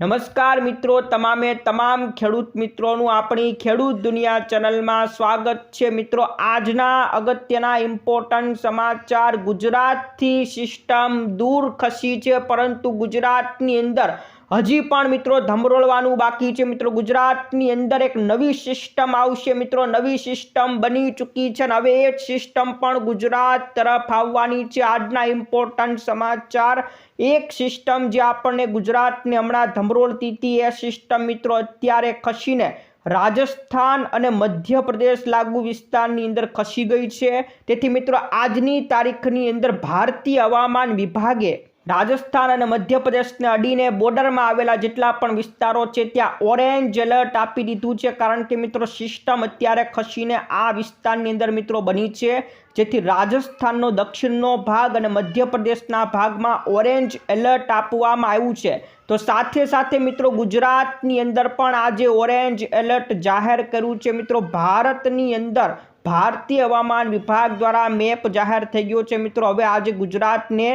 નમસ્કાર મિત્રો, તમામે તમામ ખેડૂત મિત્રોનું આપણી ખેડૂત દુનિયા ચેનલમાં સ્વાગત છે. મિત્રો, આજના અગત્યના ઇમ્પોર્ટન્ટ સમાચાર ગુજરાતથી સિસ્ટમ દૂર ખસી છે, પરંતુ ગુજરાતની અંદર હજી પણ મિત્રો ધમરોળવાનું બાકી છે મિત્રો ગુજરાતની અંદર એક નવી સિસ્ટમ આવશે મિત્રો. નવી સિસ્ટમ બની ચૂકી છે અને હવે એ જ સિસ્ટમ પણ ગુજરાત તરફ આવવાની છે. આજના ઇમ્પોર્ટન્ટ સમાચાર, એક સિસ્ટમ જે આપણને ગુજરાતને હમણાં ધમરોળતી હતી એ સિસ્ટમ મિત્રો અત્યારે ખસીને રાજસ્થાન અને મધ્યપ્રદેશ લાગુ વિસ્તારની અંદર ખસી ગઈ છે. તેથી મિત્રો આજની તારીખની અંદર ભારતીય હવામાન વિભાગે રાજસ્થાન અને મધ્યપ્રદેશને અડીને બોર્ડરમાં આવેલા જેટલા પણ વિસ્તારો છે, ત્યાં ઓરેન્જ એલર્ટ આપી દીધું છે. કારણ કે મિત્રો, સિસ્ટમ અત્યારે ખસીને આ વિસ્તારની અંદર મિત્રો બની છે. જેથી રાજસ્થાનનો દક્ષિણનો ભાગ અને મધ્યપ્રદેશના ભાગમાં ઓરેન્જ એલર્ટ આપવામાં આવ્યું છે. તો સાથે સાથે મિત્રો, ગુજરાતની અંદર પણ આજે ઓરેન્જ એલર્ટ જાહેર કર્યું છે. મિત્રો, ભારતની અંદર ભારતીય હવામાન વિભાગ દ્વારા મેપ જાહેર થઈ ગયો છે. મિત્રો, હવે આજે ગુજરાતને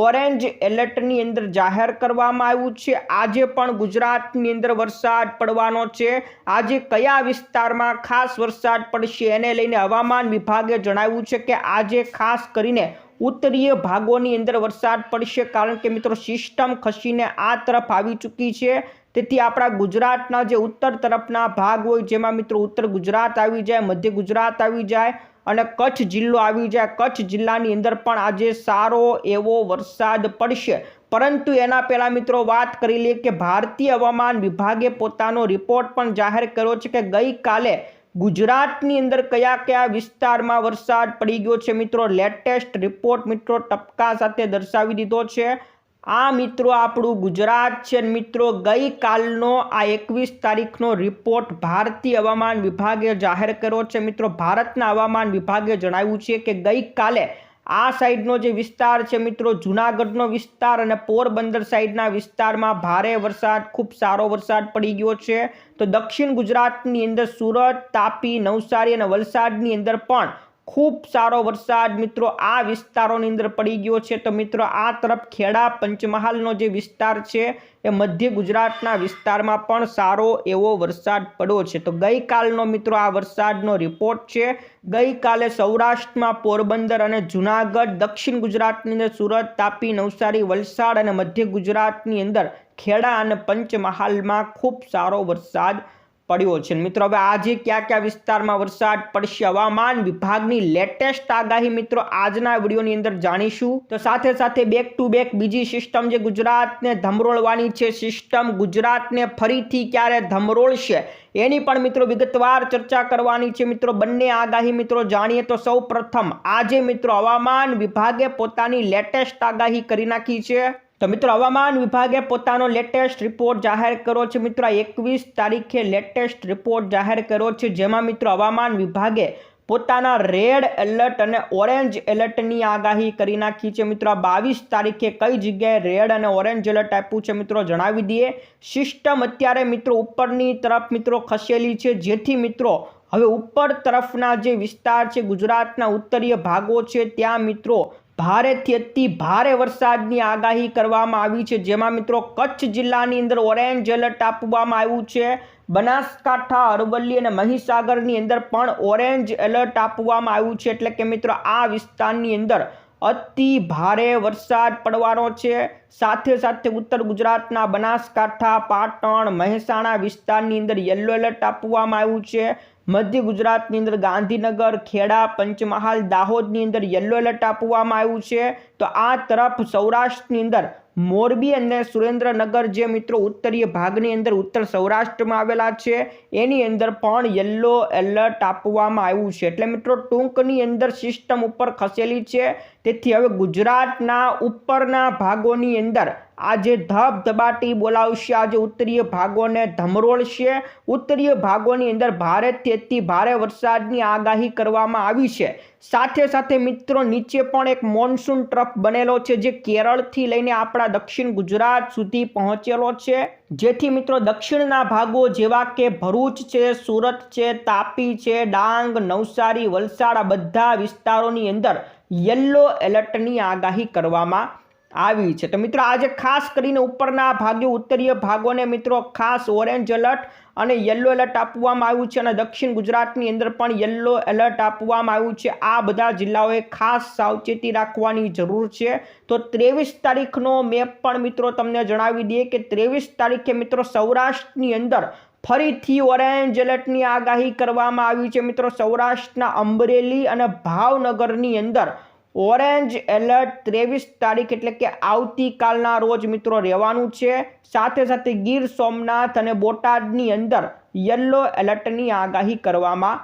ઓરેન્જ એલર્ટની અંદર જાહેર કરવામાં આવ્યું છે. આજે પણ ગુજરાતની અંદર વરસાદ પડવાનો છે. આજે કયા વિસ્તારમાં ખાસ વરસાદ પડશે એને લઈને હવામાન વિભાગે જણાવ્યું છે કે આજે ખાસ કરીને ઉત્તરીય ભાગોની અંદર વરસાદ પડશે. કારણ કે મિત્રો, સિસ્ટમ ખસીને આ તરફ આવી ચૂકી છે. તેથી આપણા ગુજરાતના જે ઉત્તર તરફના ભાગ હોય, જેમાં મિત્રો ઉત્તર ગુજરાત આવી જાય, મધ્ય ગુજરાત આવી જાય અને કચ્છ જિલ્લો આવી જાય. કચ્છ જિલ્લાની અંદર પણ આજે સારો એવો વરસાદ પડશે. પરંતુ એના પહેલાં મિત્રો વાત કરી લઈએ કે ભારતીય હવામાન વિભાગે પોતાનો રિપોર્ટ પણ જાહેર કર્યો છે કે ગઈકાલે ગુજરાતની અંદર કયા કયા વિસ્તારમાં વરસાદ પડી ગયો છે મિત્રો? લેટેસ્ટ રિપોર્ટ મિત્રો ટપકા સાથે દર્શાવી દીધો છે. આ મિત્રો આપણું ગુજરાત છે મિત્રો ગઈકાલનો આ એકવીસ તારીખનો રિપોર્ટ ભારતીય હવામાન વિભાગે જાહેર કર્યો છે. મિત્રો ભારતના હવામાન વિભાગે જણાવ્યું છે કે ગઈકાલે આ સાઈડનો જે વિસ્તાર છે મિત્રો જુનાગઢનો વિસ્તાર અને પોરબંદર સાઈડના વિસ્તારમાં ભારે વરસાદ, ખૂબ સારો વરસાદ પડી ગયો છે. તો દક્ષિણ ગુજરાતની અંદર સુરત, તાપી, નવસારી અને વલસાડની અંદર પણ ખૂબ સારો વરસાદ. મિત્રો, આ વિસ્તારોની અંદર પડી ગયો છે. તો મિત્રો, આ તરફ ખેડા પંચમહાલનો જે વિસ્તાર છે, એ મધ્ય ગુજરાતના વિસ્તારમાં પણ સારો એવો વરસાદ પડ્યો છે. તો ગઈકાલનો મિત્રો, આ વરસાદનો રિપોર્ટ છે. ગઈકાલે સૌરાષ્ટ્રમાં પોરબંદર અને જુનાગઢ, દક્ષિણ ગુજરાતની અંદર સુરત, તાપી, નવસારી, વલસાડ અને મધ્ય ગુજરાતની અંદર ખેડા અને પંચમહાલમાં ખૂબ સારો વરસાદ પડ્યો છે. મિત્રો, હવે આજે કયા કયા વિસ્તારમાં વરસાદ પડશે? હવામાન વિભાગની લેટેસ્ટ આગાહી મિત્રો, આજના વિડીયોની અંદર જાણીશું. તો સાથે સાથે બેક ટુ બેક બીજી સિસ્ટમ જે ગુજરાતને ધમરોળવાની છે સિસ્ટમ ગુજરાતને ફરીથી ક્યારે ધમરોળશે? એની પણ મિત્રો વિગતવાર ચર્ચા કરવાની છે. મિત્રો, બંને આગાહી મિત્રો જાણીએ તો સૌ આજે મિત્રો હવામાન વિભાગે પોતાની લેટેસ્ટ આગાહી કરી નાખી છે. તો મિત્રો હવામાન વિભાગે પોતાનો લેટેસ્ટ રિપોર્ટ જાહેર કર્યો છે. મિત્રો એકવીસ તારીખે લેટેસ્ટ રિપોર્ટ જાહેર કર્યો છે. જેમાં મિત્રો હવામાન વિભાગે પોતાના રેડ એલર્ટ અને ઓરેન્જ એલર્ટની આગાહી કરી નાખી છે. મિત્રો બાવીસ તારીખે કઈ જગ્યાએ રેડ અને ઓરેન્જ એલર્ટ આપ્યું છે મિત્રો જણાવી દઈએ. સિસ્ટમ અત્યારે મિત્રો ઉપરની તરફ મિત્રો ખસેલી છે. જેથી મિત્રો હવે ઉપર તરફના જે વિસ્તાર છે, ગુજરાતના ઉત્તરીય ભાગો છે, ત્યાં મિત્રો ભારેથી અતિ ભારે વરસાદની આગાહી કરવામાં આવી છે. જેમાં મિત્રો કચ્છ જિલ્લાની અંદર ઓરેન્જ એલર્ટ આપવામાં આવ્યું છે. બનાસકાંઠા, અરવલ્લી અને મહીસાગરની અંદર પણ ઓરેન્જ એલર્ટ આપવામાં આવ્યું છે. એટલે કે મિત્રો આ વિસ્તારની અંદર અતિ ભારે વરસાદ પડવાનો છે. સાથે સાથે ઉત્તર ગુજરાતના બનાસકાંઠા, પાટણ, મહેસાણા વિસ્તારની અંદર યલો એલર્ટ આપવામાં આવ્યું છે. મધ્ય ગુજરાતની અંદર ગાંધીનગર ખેડા પંચમહાલ દાહોદની અંદર યલો એલર્ટ આપવામાં આવ્યું છે. તો આ તરફ સૌરાષ્ટ્રની અંદર મોરબી અને સુરેન્દ્રનગર જે મિત્રો ઉત્તરીય ભાગની અંદર ઉત્તર સૌરાષ્ટ્રમાં આવેલા છે, એની અંદર પણ યલો એલર્ટ આપવામાં આવ્યું છે. એટલે મિત્રો ટૂંકની અંદર સિસ્ટમ ઉપર ખસેલી છે. તેથી હવે ગુજરાતના ઉપરના ભાગોની અંદર આજે ધબધબાટી બોલાવશે આજે ઉત્તરીય ભાગોને ધમરોળશે, ઉત્તરીય ભાગોની અંદર ભારેથી અતિ ભારે વરસાદની આગાહી કરવામાં આવી છે. સાથે સાથે મિત્રો નીચે પણ એક મોન્સૂન ટ્રફ બનેલો છે જે કેરળથી લઈને આપણા દક્ષિણ ગુજરાત સુધી પહોંચેલો છે. જેથી મિત્રો દક્ષિણના ભાગો જેવા કે ભરૂચ છે, સુરત છે, તાપી છે, ડાંગ, નવસારી, વલસાડ બધા વિસ્તારોની અંદર યલો એલર્ટની આગાહી કરવામાં આવી છે. તો મિત્રો, આજે ખાસ કરીને ઉપરના ભાગે, ઉત્તરીય ભાગોને મિત્રો, ખાસ ઓરેન્જ એલર્ટ અને યલો એલર્ટ આપવામાં આવ્યું છે અને દક્ષિણ ગુજરાતની અંદર પણ યલો એલર્ટ આપવામાં આવ્યું છે. આ બધા જિલ્લાઓએ ખાસ સાવચેતી રાખવાની જરૂર છે. તો ત્રેવીસ તારીખનો મેપ પણ મિત્રો તમને જણાવી દઈએ કે ત્રેવીસ તારીખે મિત્રો સૌરાષ્ટ્રની અંદર ફરીથી ઓરેન્જ એલર્ટની આગાહી કરવામાં આવી છે. મિત્રો, સૌરાષ્ટ્રના અમરેલી અને ભાવનગરની અંદર ઓરેન્જ એલર્ટ ત્રેવીસ તારીખ એટલે કે આવતીકાલના રોજ મિત્રો રહેવાનું છે. સાથે સાથે ગીર સોમનાથ અને બોટાદની અંદર યલો એલર્ટની આગાહી કરવામાં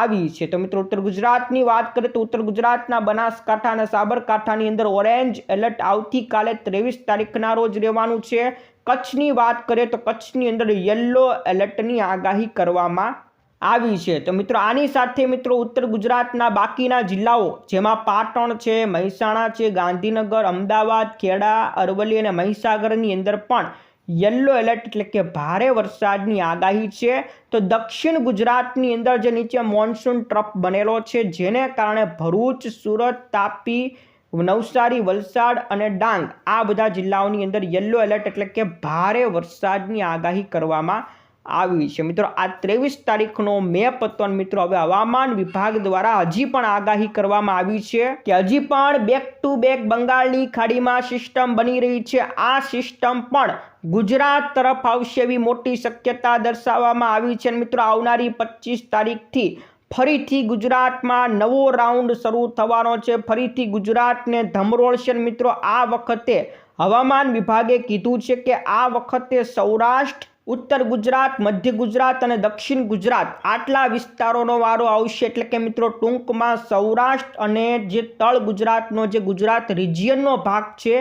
આવી છે. તો મિત્રો ઉત્તર ગુજરાતની વાત કરીએ તો ઉત્તર ગુજરાતના બનાસકાંઠા અને સાબરકાંઠાની અંદર ઓરેન્જ એલર્ટ આવતીકાલે ત્રેવીસ તારીખના રોજ રહેવાનું છે. કચ્છની વાત કરીએ તો કચ્છની અંદર યલો એલર્ટની આગાહી કરવામાં આવી છે. તો મિત્રો, આની સાથે મિત્રો, ઉત્તર ગુજરાતના બાકીના જિલ્લાઓ, જેમાં પાટણ છે, મહેસાણા છે, ગાંધીનગર, અમદાવાદ, ખેડા, અરવલ્લી અને મહીસાગરની અંદર પણ યલો એલર્ટ એટલે કે ભારે વરસાદની આગાહી છે. તો દક્ષિણ ગુજરાતની અંદર જે નીચે મોન્સૂન ટ્રફ બનેલો છે, જેને કારણે ભરૂચ, સુરત, તાપી, નવસારી, વલસાડ અને ડાંગ આ બધા જિલ્લાઓની અંદર યલો એલર્ટ એટલે કે ભારે વરસાદની આગાહી કરવામાં આવી છે. મિત્રો, આ ત્રેવીસ તારીખનો મે પતન મિત્રો હવે હવામાન વિભાગ દ્વારા હજી પણ આગાહી કરવામાં આવી છે કે હજી પણ બેક ટુ બેક બંગાળની ખાડીમાં સિસ્ટમ બની રહી છે. આ સિસ્ટમ પણ ગુજરાત તરફ આવશે એવી મોટી શક્યતા દર્શાવવામાં આવી છે. મિત્રો, આવનારી પચીસ તારીખથી ફરીથી ગુજરાતમાં નવો રાઉન્ડ શરૂ થવાનો છે. ફરીથી ગુજરાતને ધમરોળશે મિત્રો, આ વખતે હવામાન વિભાગે કીધું છે કે આ વખતે સૌરાષ્ટ્ર ઉત્તર ગુજરાત, મધ્ય ગુજરાત અને દક્ષિણ ગુજરાત આટલા વિસ્તારોનો વારો આવશે એટલે કે મિત્રો ટૂંકમાં સૌરાષ્ટ્ર અને જે તળ ગુજરાતનો, જે ગુજરાત રિજિયનનો ભાગ છે,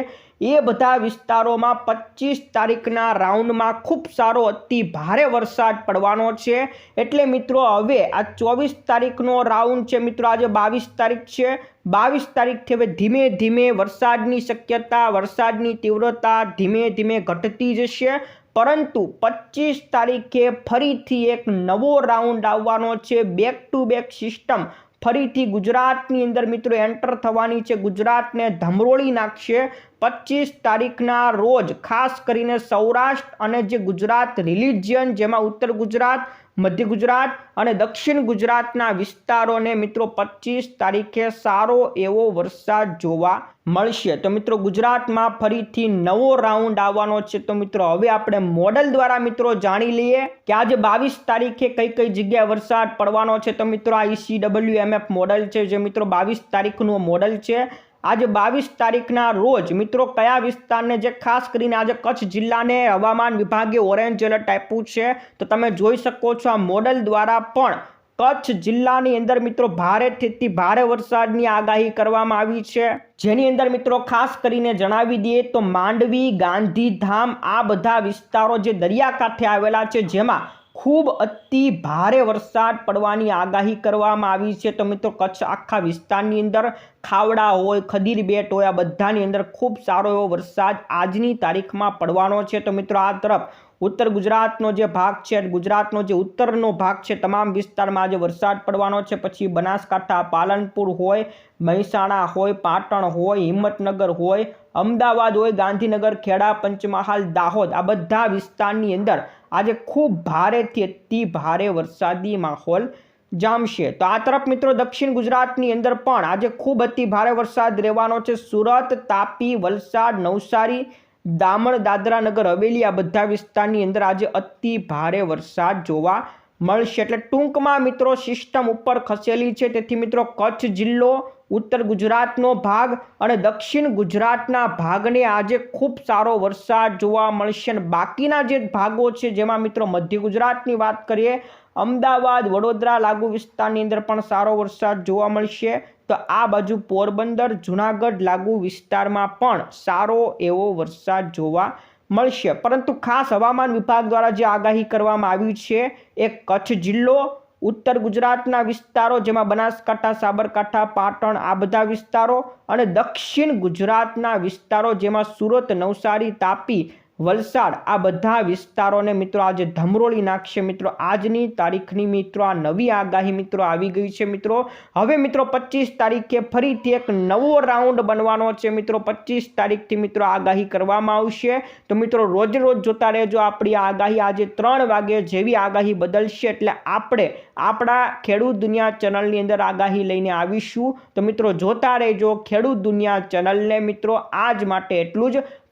એ બધા વિસ્તારોમાં પચીસ તારીખના રાઉન્ડમાં ખૂબ સારો અતિ ભારે વરસાદ પડવાનો છે. એટલે મિત્રો હવે આ ચોવીસ તારીખનો રાઉન્ડ છે મિત્રો, આજે બાવીસ તારીખ છે. બાવીસ તારીખથી હવે ધીમે ધીમે વરસાદની શક્યતા, વરસાદની તીવ્રતા ધીમે ધીમે ઘટતી જશે. પરંતુ પચીસ તારીખે ફરીથી એક નવો રાઉન્ડ આવવાનો છે. બેક ટુ બેક સિસ્ટમ ફરીથી ગુજરાતની અંદર મિત્રો એન્ટર થવાની છે. ગુજરાતને ધમરોળી નાખશે પચીસ તારીખના રોજ, ખાસ કરીને સૌરાષ્ટ્ર અને જે ગુજરાત રિલિજિયન જેમાં ઉત્તર ગુજરાત મધ્ય ગુજરાત અને દક્ષિણ ગુજરાતના વિસ્તારોને મિત્રો પચીસ તારીખે સારો એવો વરસાદ જોવા મળશે. તો મિત્રો ગુજરાતમાં ફરીથી નવો રાઉન્ડ આવવાનો છે. તો મિત્રો હવે આપણે મોડલ દ્વારા મિત્રો જાણી લઈએ કે આજે બાવીસ તારીખે કઈ કઈ જગ્યાએ વરસાદ પડવાનો છે. તો મિત્રો આ ઈસીડબલ્યુ એમએફ મોડલ છે. જે મિત્રો બાવીસ તારીખનું મોડલ છે. આજે બાવીસ તારીખના રોજ, મિત્રો, કયા વિસ્તારને જે ખાસ કરીને આજે કચ્છ જિલ્લાને હવામાન વિભાગે ઓરેન્જ એલર્ટ આપ્યું છે, તો તમે જોઈ શકો છો આ મોડલ દ્વારા પણ કચ્છ જિલ્લાની અંદર, મિત્રો, ભારેથી ભારે વરસાદની આગાહી કરવામાં આવી છે. જેની અંદર, મિત્રો, ખાસ કરીને જણાવી દઈએ તો માંડવી, ગાંધીધામ આ બધા વિસ્તારો જે દરિયાકાંઠે આવેલા છે, જેમાં ખૂબ અતિ ભારે વરસાદ પડવાની આગાહી કરવામાં આવી છે. તો મિત્રો, કચ્છ આખા વિસ્તારની અંદર ખાવડા હોય, ખદીર બેટ હોય, આ બધાની અંદર ખૂબ સારો એવો વરસાદ આજની તારીખમાં પડવાનો છે. તો મિત્રો, આ તરફ ઉત્તર ગુજરાતનો જે ભાગ છે, ગુજરાતનો જે ઉત્તરનો ભાગ છે, તમામ વિસ્તારમાં આજે વરસાદ પડવાનો છે. પછી બનાસકાંઠા, પાલનપુર હોય, મહેસાણા હોય, પાટણ હોય, હિંમતનગર હોય, અમદાવાદ હોય, ગાંધીનગર, ખેડા, પંચમહાલ, દાહોદ, આ બધા વિસ્તારની અંદર આજે ખૂબ ભારેથી અતિ ભારે વરસાદી માહોલ જામશે. તો આ તરફ મિત્રો દક્ષિણ ગુજરાતની અંદર પણ આજે ખૂબ અતિ ભારે વરસાદ રહેવાનો છે. સુરત, તાપી, વલસાડ, નવસારી દામણ દાદરા નગર, હવેલી આ બધા વિસ્તારની અંદર આજે અતિ ભારે વરસાદ જોવા મળશે એટલે ટૂંકમાં મિત્રો સિસ્ટમ ઉપર ખસેલી છે. તેથી મિત્રો કચ્છ જિલ્લો, ઉત્તર ગુજરાતનો ભાગ અને દક્ષિણ ગુજરાતના ભાગને આજે ખૂબ સારો વરસાદ જોવા મળશે. અને બાકીના જે ભાગો છે, જેમાં મિત્રો મધ્ય ગુજરાતની વાત કરીએ, અમદાવાદ, વડોદરા લાગુ વિસ્તારની અંદર પણ સારો વરસાદ જોવા મળશે. તો આ બાજુ પોરબંદર, જુનાગઢ લાગુ વિસ્તારમાં પણ સારો એવો વરસાદ જોવા મળશે. પરંતુ ખાસ હવામાન વિભાગ દ્વારા જે આગાહી કરવામાં આવી છે, એ કચ્છ જિલ્લો, ઉત્તર ગુજરાતના વિસ્તારો જેમાં બનાસકાંઠા, સાબરકાંઠા, પાટણ, આ બધા વિસ્તારો અને દક્ષિણ ગુજરાતના વિસ્તારો જેમાં સુરત, નવસારી, તાપી વલસાડ, આ બધા વિસ્તારોને મિત્રો આજે ધમરોળી નાખશે. મિત્રો, આજની તારીખની મિત્રો, આ નવી આગાહી મિત્રો આવી ગઈ છે મિત્રો. હવે મિત્રો, પચીસ તારીખે ફરીથી એક નવો રાઉન્ડ બનવાનો છે મિત્રો. પચીસ તારીખથી મિત્રો આગાહી કરવામાં આવશે. તો મિત્રો, રોજ રોજ જોતા રહેજો આપણી આગાહી. આજે ત્રણ વાગે જેવી આગાહી બદલશે એટલે આપણે આપણા ખેડૂત દુનિયા ચેનલની અંદર આગાહી લઈને આવીશું. તો મિત્રો, જોતા રહેજો ખેડૂત દુનિયા ચેનલને મિત્રો. આજ માટે એટલું જ.